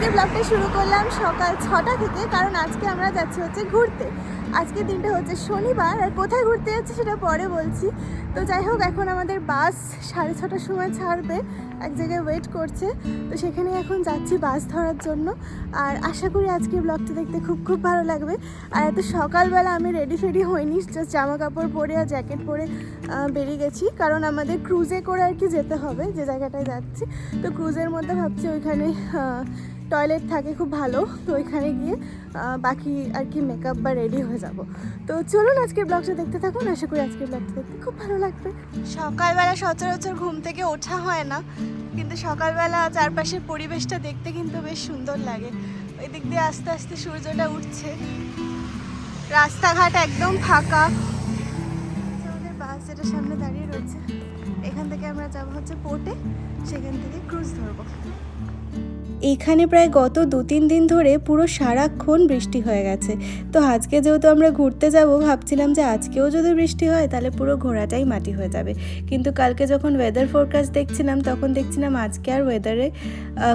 আজকে ব্লগটা শুরু করলাম সকাল ছটা থেকে, কারণ আজকে আমরা যাচ্ছি হচ্ছে ঘুরতে। আজকে দিনটা হচ্ছে শনিবার, আর কোথায় ঘুরতে যাচ্ছি সেটা পরে বলছি। তো যাই হোক, এখন আমাদের বাস সাড়ে ছটার সময় ছাড়বে, এক জায়গায় ওয়েট করছে। তো সেখানে এখন যাচ্ছি বাস ধরার জন্য। আর আশা করি আজকে ব্লগটা দেখতে খুব খুব ভালো লাগবে। আর এত সকালবেলা আমি রেডি ফেডি হইনি জাস্ট জামা কাপড় পরে আর জ্যাকেট পরে বেরিয়ে গেছি। কারণ আমাদের ক্রুজে করে আর কি যেতে হবে, যে জায়গাটায় যাচ্ছি। তো ক্রুজের মধ্যে ভাবছি ওইখানে টয়লেট থাকে, খুব ভালো। তো ওইখানে গিয়ে বাকি আর কি মেকআপ বা রেডি হয়ে যাব। তো চলুন আজকের ব্লগটা দেখতে থাকুন। আশা করি আজকের ব্লগটা দেখতে খুব ভালো লাগবে। সকালবেলা সচরাচর ঘুম থেকে ওঠা হয় না, কিন্তু সকালবেলা চারপাশের পরিবেশটা দেখতে কিন্তু বেশ সুন্দর লাগে। ওই দিক দিয়ে আস্তে আস্তে সূর্যটা উঠছে। রাস্তাঘাট একদম ফাঁকা। আমাদের বাস যেটা সামনে দাঁড়িয়ে রয়েছে, এখান থেকে আমরা যাব হচ্ছে পোর্টে সেখান থেকে ক্রুজ ধরবো। এখানে প্রায় গত দু তিন দিন ধরে পুরো সারাক্ষণ বৃষ্টি হয়ে গেছে। তো আজকে যেহেতু আমরা ঘুরতে যাব, ভাবছিলাম যে আজকেও যদি বৃষ্টি হয়, তাহলে পুরো ঘোড়াটাই মাটি হয়ে যাবে। কিন্তু কালকে যখন ওয়েদার ফোরকাস্ট দেখছিলাম, তখন দেখছিলাম আজকে আর ওয়েদারে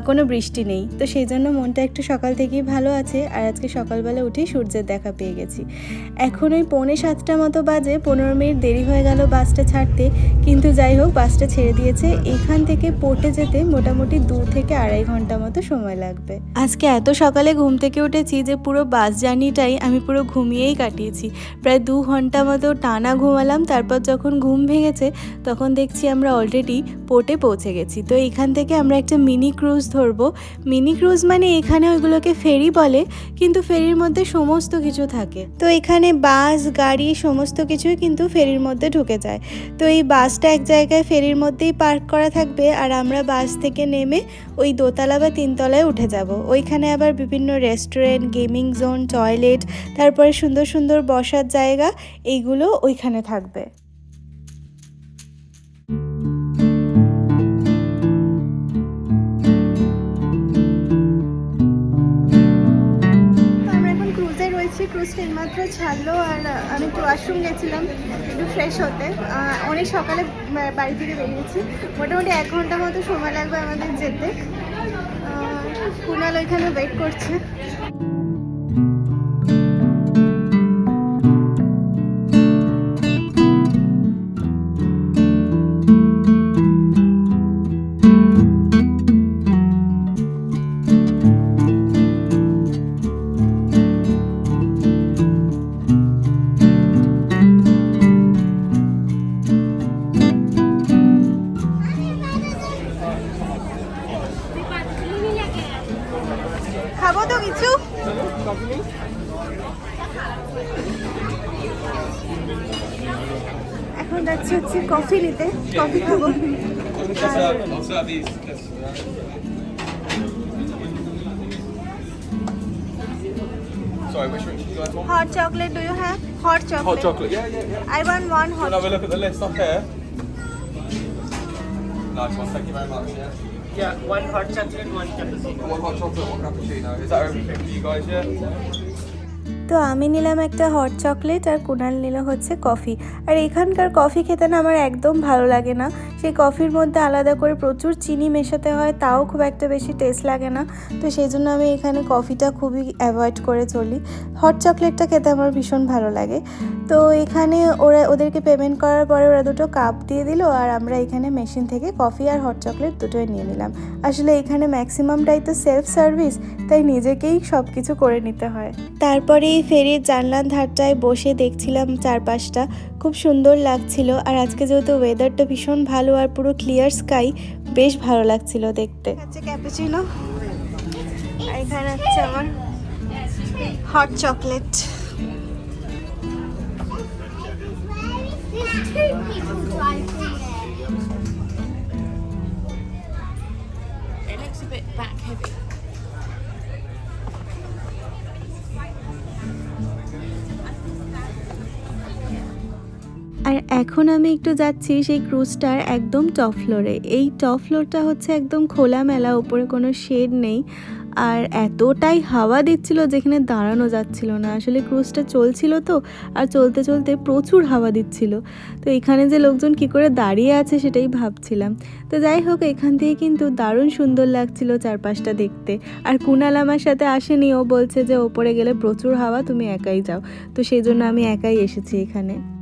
কোনো বৃষ্টি নেই। তো সেই জন্য মনটা একটু সকাল থেকেই ভালো আছে, আর আজকে সকালবেলা উঠেই সূর্যের দেখা পেয়ে গেছি। এখন ওই পৌনে সাতটা মতো বাজে, পনেরো মিনিট দেরি হয়ে গেল বাসটা ছাড়তে, কিন্তু যাই হোক, বাসটা ছেড়ে দিয়েছে। এখান থেকে পোর্টে যেতে মোটামুটি দু থেকে আড়াই ঘণ্টা মতো সময় লাগবে? আজকে এত সকালে ঘুম থেকে উঠেছি যে পুরো বাস জার্নিটাই আমি পুরো ঘুমিয়েই কাটিয়েছি। প্রায় দু ঘণ্টা মতো টানা ঘুমালাম, তারপর যখন ঘুম ভেঙেছে তখন দেখছি আমরা অলরেডি পোর্টে পৌঁছে গেছি। তো এখান থেকে আমরা একটা মিনি ক্রুজ ধরবো। মিনি ক্রুজ মানে এখানে ওইগুলোকে ফেরি বলে, কিন্তু ফেরির মধ্যে সমস্ত কিছু থাকে। তো এখানে বাস, গাড়ি সমস্ত কিছুই কিন্তু ফেরির মধ্যে ঢুকে যায়। তো এই বাসটা এক জায়গায় ফেরির মধ্যেই পার্ক করা থাকবে আর আমরা বাস থেকে নেমে ওই দোতলা বা তিনতলায় উঠে যাব। ওইখানে আবার বিভিন্ন রেস্টুরেন্ট গেমিং জোন টয়লেট তারপরে সুন্দর সুন্দর বসার জায়গা, এইগুলো ওইখানে থাকবে। ক্রুজটা এইমাত্র ছাড়লো আর আমি একটু ওয়াশরুম গেছিলাম, একটু ফ্রেশ হতে। অনেক সকালে বাড়ি থেকে বেরিয়েছি। মোটামুটি এক ঘণ্টা মতো সময় লাগবে আমাদের যেতে। কুনাল ওইখানে ওয়েট করছে। যাচ্ছি হচ্ছে কফি নিতে কফি খাবো I'll serve these. Yes. Sorry, which one do you guys want? Hot chocolate do you have hot chocolate Hot chocolate. Yeah, yeah, yeah. I want one Do you hot want to have a look at the list up here? Nice one, thank you very much. Yeah. Yeah, one hot chocolate, one cappuccino. One hot chocolate, one cappuccino. Is that everything for you guys? Yeah. তো আমি নিলাম একটা hot chocolate আর কুনাল নিল হচ্ছে coffee আর এখানকার coffee খেতে না আমার একদম ভালো লাগে না। সেই কফির মধ্যে আলাদা করে প্রচুর চিনি মেশাতে হয়, তাও খুব একটা বেশি টেস্ট লাগে না। তো সেই জন্য আমি এখানে কফিটা খুবই অ্যাভয়েড করে চলি। হট চকলেটটা খেতে আমার ভীষণ ভালো লাগে। তো এখানে ওরা, ওদেরকে পেমেন্ট করার পরে ওরা দুটো কাপ দিয়ে দিল আর আমরা এখানে মেশিন থেকে কফি আর হট চকলেট দুটোই নিয়ে নিলাম। আসলে এখানে ম্যাক্সিমামটাই তো সেলফ সার্ভিস তাই নিজেকেই সব কিছু করে নিতে হয়। তারপরে এই ফেরির জানলার ধারটায় বসে দেখছিলাম চারপাশটা। খুব সুন্দর লাগছিল আর আজকে যেহেতু ওয়েদারটা ভীষণ ভালো আর পুরো ক্লিয়ার স্কাই বেশ ভালো লাগছিল দেখতে। আচ্ছা ক্যাপুচিনো আর এখানে হচ্ছে আমার hot chocolate a bit back heavy. আর এখন আমি একটু যাচ্ছি সেই ক্রুজটার একদম টপ ফ্লোরে এই টপ ফ্লোরটা হচ্ছে একদম খোলামেলা, উপরে কোনো শেড নেই। আর এতটাই হাওয়া দিচ্ছিল যেখানে দাঁড়ানো যাচ্ছিল না। আসলে ক্রুজটা চলছিল তো, আর চলতে চলতে প্রচুর হাওয়া দিচ্ছিল। তো এখানে যে লোকজন কি করে দাঁড়িয়ে আছে সেটাই ভাবছিলাম। তো যাই হোক, এখান থেকে কিন্তু দারুণ সুন্দর লাগছিল চারপাশটা দেখতে। আর কুনাল আমার সাথে আসেনি। ও বলছে যে, ওপরে গেলে প্রচুর হাওয়া, তুমি একাই যাও। তো সেই জন্য আমি একাই এসেছি এখানে।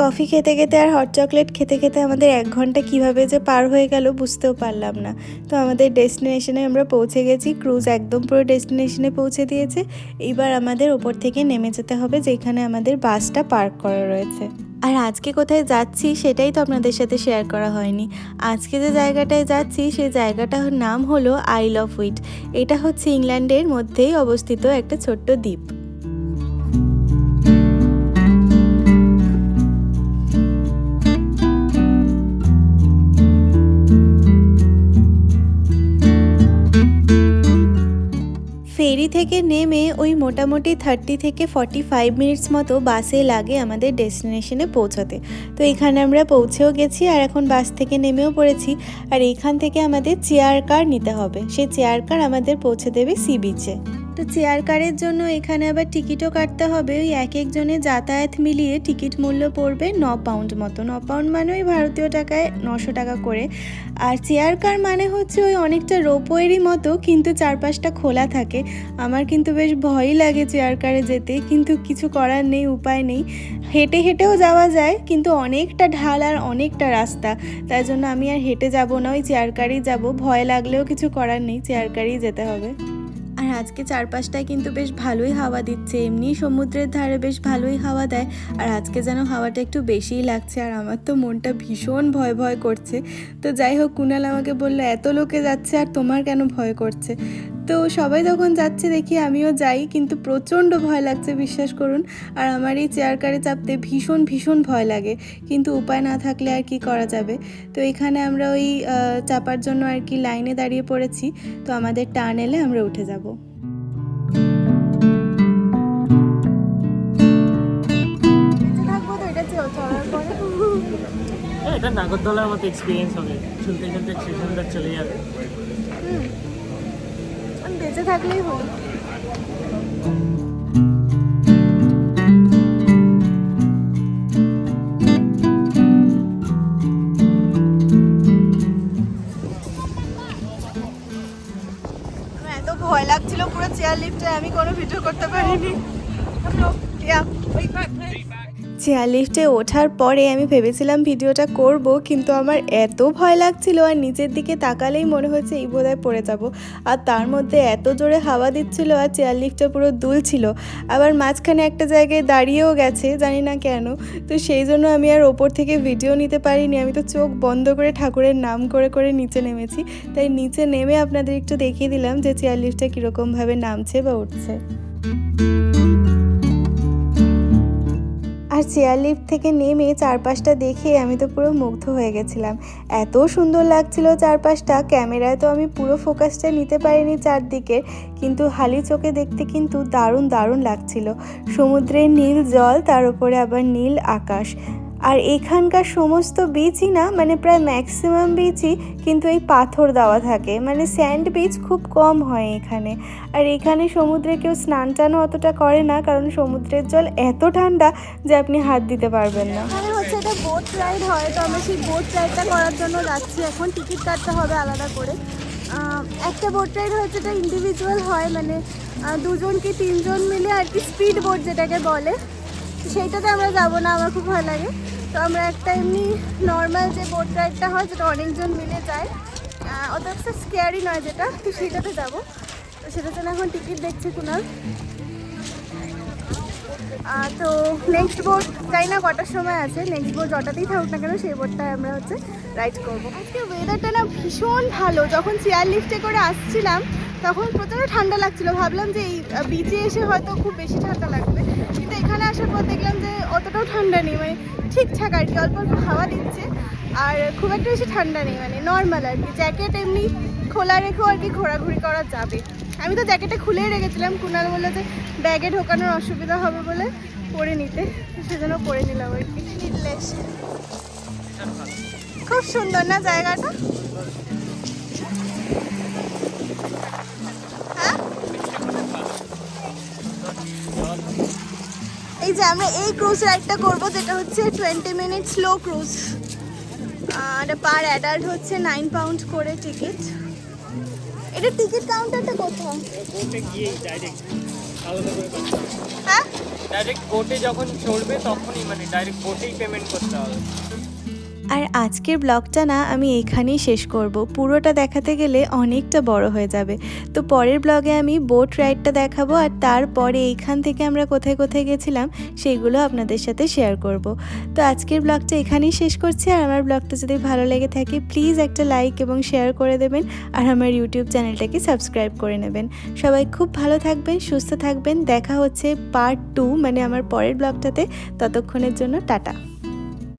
কফি খেতে খেতে আর হট চকলেট খেতে খেতে আমাদের এক ঘণ্টা কীভাবে যে পার হয়ে গেল বুঝতেও পারলাম না। তো আমাদের ডেস্টিনেশনে আমরা পৌঁছে গেছি ক্রুজ একদম পুরো ডেস্টিনেশনে পৌঁছে দিয়েছে। এবার আমাদের ওপর থেকে নেমে যেতে হবে যেখানে আমাদের বাসটা পার্ক করা রয়েছে। আর আজকে কোথায় যাচ্ছি সেটাই তো আপনাদের সাথে শেয়ার করা হয়নি। আজকে যে জায়গাটায় যাচ্ছি সেই জায়গাটার নাম হলো আইল অফ উইট এটা হচ্ছে ইংল্যান্ডের মধ্যেই অবস্থিত একটা ছোট্ট দ্বীপ। থেকে নেমে ওই মোটামুটি থার্টি থেকে ফর্টি ফাইভ মিনিটস মতো বাসে লাগে আমাদের ডেস্টিনেশনে পৌঁছাতে। তো এখানে আমরা পৌঁছেও গেছি আর এখন বাস থেকে নেমেও পড়েছি। আর এইখান থেকে আমাদের চেয়ার কার নিতে হবে। সেই চেয়ার কার আমাদের পৌঁছে দেবে সি বিচে তো চেয়ার কারের জন্য এখানে আবার টিকিটও কাটতে হবে। ওই এক একজনের যাতায়াত মিলিয়ে টিকিট মূল্য পড়বে ন পাউন্ড মতো। ন পাউন্ড মানে ওই ভারতীয় টাকায় নশো টাকা করে। আর চেয়ার কার মানে হচ্ছে ওই অনেকটা রোপওয়েরই মতো, কিন্তু চারপাশটা খোলা থাকে। আমার কিন্তু বেশ ভয়ই লাগে চেয়ার কারে যেতে, কিন্তু কিছু করার নেই, উপায় নেই। হেঁটে হেঁটেও যাওয়া যায়, কিন্তু অনেকটা ঢাল আর অনেকটা রাস্তা। তাই জন্য আমি আর হেঁটে যাব না, ওই চেয়ার কারেই যাব। ভয় লাগলেও কিছু করার নেই, চেয়ার কারেই যেতে হবে। আর আজকে চারপাশটায় কিন্তু বেশ ভালোই হাওয়া দিচ্ছে। এমনি সমুদ্রের ধারে বেশ ভালোই হাওয়া দেয়। আর আজকে যেন হাওয়াটা একটু বেশিই লাগছে। আর আমার তো মনটা ভীষণ ভয় ভয় করছে। তো যাই হোক, কুনাল আমাকে বলল, এত লোকে যাচ্ছে আর তোমার কেন ভয় করছে? তো সবাই যখন যাচ্ছে দেখি আমিও যাই কিন্তু প্রচণ্ড ভয় লাগছে বিশ্বাস করুন। আর আমার এই চেয়ার কারে চাপতে ভীষণ ভীষণ ভয় লাগে। কিন্তু উপায় না থাকলে আর কি করা যাবে? তো এখানে আমরা ওই চাপার জন্য আর কি লাইনে দাঁড়িয়ে পড়েছি। তো আমাদের টার্ন এলে আমরা উঠে যাব। এটা চড়ার পরে। হ্যাঁ, এটা নাগরদোলার মতো এক্সপিরিয়েন্স হবে। চলতে চলতে স্টেশনটা চলে যাবে। আমি বেঁচে থাকলেই হলো ভয় লাগছিল পুরো চেয়ার লিফটে আমি কোনো ভিডিও করতে পারিনি. চেয়ার লিফটে ওঠার পরে আমি ভেবেছিলাম ভিডিওটা করব, কিন্তু আমার এত ভয় লাগছিল আর নিচের দিকে তাকালেই মনে হচ্ছে এই বোধহয় পড়ে যাব। আর তার মধ্যে এত জোরে হাওয়া দিচ্ছিল আর চেয়ার লিফটটা পুরো দুলছিল। আবার মাঝখানে একটা জায়গায় দাঁড়িয়েও গেছে, জানি না কেন। তো সেই জন্য আমি আর ওপর থেকে ভিডিও নিতে পারিনি। আমি তো চোখ বন্ধ করে ঠাকুরের নাম করে করে নিচে নেমেছি। তাই নিচে নেমে আপনাদের একটু দেখিয়ে দিলাম যে চেয়ার লিফটটা কীরকমভাবে নামছে বা উঠছে। চেয়ার লিফট থেকে নেমে চারপাশটা দেখে আমি তো পুরো মুগ্ধ হয়ে গেছিলাম। এত সুন্দর লাগছিল চারপাশটা, ক্যামেরায় তো আমি পুরো ফোকাসটা নিতে পারিনি চারদিকে, কিন্তু হালি চোখে দেখতে কিন্তু দারুণ দারুণ লাগছিল। সমুদ্রের নীল জল, তার উপরে আবার নীল আকাশ। আর এখানকার সমস্ত বিচই না মানে প্রায় ম্যাক্সিমাম বিচই কিন্তু এই পাথর দেওয়া থাকে। মানে স্যান্ড বিচ খুব কম হয় এখানে। আর এখানে সমুদ্রে কেউ স্নান টানও অতটা করে না, কারণ সমুদ্রের জল এত ঠান্ডা যে আপনি হাত দিতে পারবেন না। এখানে হচ্ছে এটা বোট রাইড হয়, তো আমরা সেই বোট রাইডটা করার জন্য যাচ্ছি। এখন টিকিট কাটতে হবে আলাদা করে। একটা বোট রাইড হচ্ছে এটা ইন্ডিভিজুয়াল হয় মানে দুজন কি তিনজন মিলে আর কি স্পিড বোট যেটাকে বলে। সেইটাতে আমরা যাব না, আমার খুব ভালো লাগে। তো আমরা একটা এমনি নর্মাল যে বোট রাইডটা হয়, যেটা অনেকজন মিলে যায় অত একটা স্কেয়ারি নয় যেটা, তো সেইটাতে যাব। তো সেটার জন্য এখন টিকিট দেখছি কুনাল। তো নেক্সট বোট জানি না কটার সময় আছে নেক্সট বোট যটাতেই থাকুক না কেন, সেই বোটটায় আমরা হচ্ছে রাইড করব। আজকে ওয়েদারটা না ভীষণ ভালো, যখন চেয়ার লিফটে করে আসছিলাম তখন প্রচণ্ড ঠান্ডা লাগছিল। ভাবলাম যে এই বিচে এসে হয়তো খুব বেশি ঠান্ডা লাগবে। কিন্তু এখানে আসার পর দেখলাম যে অতটাও ঠান্ডা নেই মানে ঠিকঠাক আর কি, অল্প অল্প হাওয়া দিচ্ছে। আর খুব একটা বেশি ঠান্ডা নেই মানে নর্মাল আর কি। জ্যাকেট এমনি খোলা রেখেও আর কি ঘোরাঘুরি করা যাবে। আমি তো জ্যাকেটটা খুলেই রেখেছিলাম, কুনাল বলল যে ব্যাগে ঢোকানোর অসুবিধা হবে বলে পরে নিতে। সেজন্য পরে নিলাম আর কি। খুব সুন্দর না জায়গাটা? এই যে আমরা এই ক্রুজ রাইডটা করব যেটা হচ্ছে টোয়েন্টি মিনিট স্লো ক্রুজ আর পার অ্যাডাল্ট হচ্ছে নাইন পাউন্ড করে টিকিট এটা টিকিট কাউন্টারটা কোথায়? হ্যাঁ? ডাইরেক্ট বোটে যখন চড়বে তখনই মানে ডাইরেক্ট বোটেই পেমেন্ট করতে হবে। আর আজকের ব্লগটা না আমি এখানেই শেষ করব। পুরোটা দেখাতে গেলে অনেকটা বড় হয়ে যাবে। তো পরের ব্লগে আমি বোট রাইডটা দেখাবো আর তারপরে এইখান থেকে আমরা কোথায় কোথায় গেছিলাম সেইগুলো আপনাদের সাথে শেয়ার করব। তো আজকের ব্লগটা এখানেই শেষ করছি। আর আমার ব্লগটা যদি ভালো লেগে থাকে, প্লিজ একটা লাইক এবং শেয়ার করে দেবেন। আর আমার ইউটিউব চ্যানেলটাকে সাবস্ক্রাইব করে নেবেন। সবাই খুব ভালো থাকবেন, সুস্থ থাকবেন। দেখা হচ্ছে পার্ট টু মানে আমার পরের ব্লগটাতে। ততক্ষণের জন্য টাটা।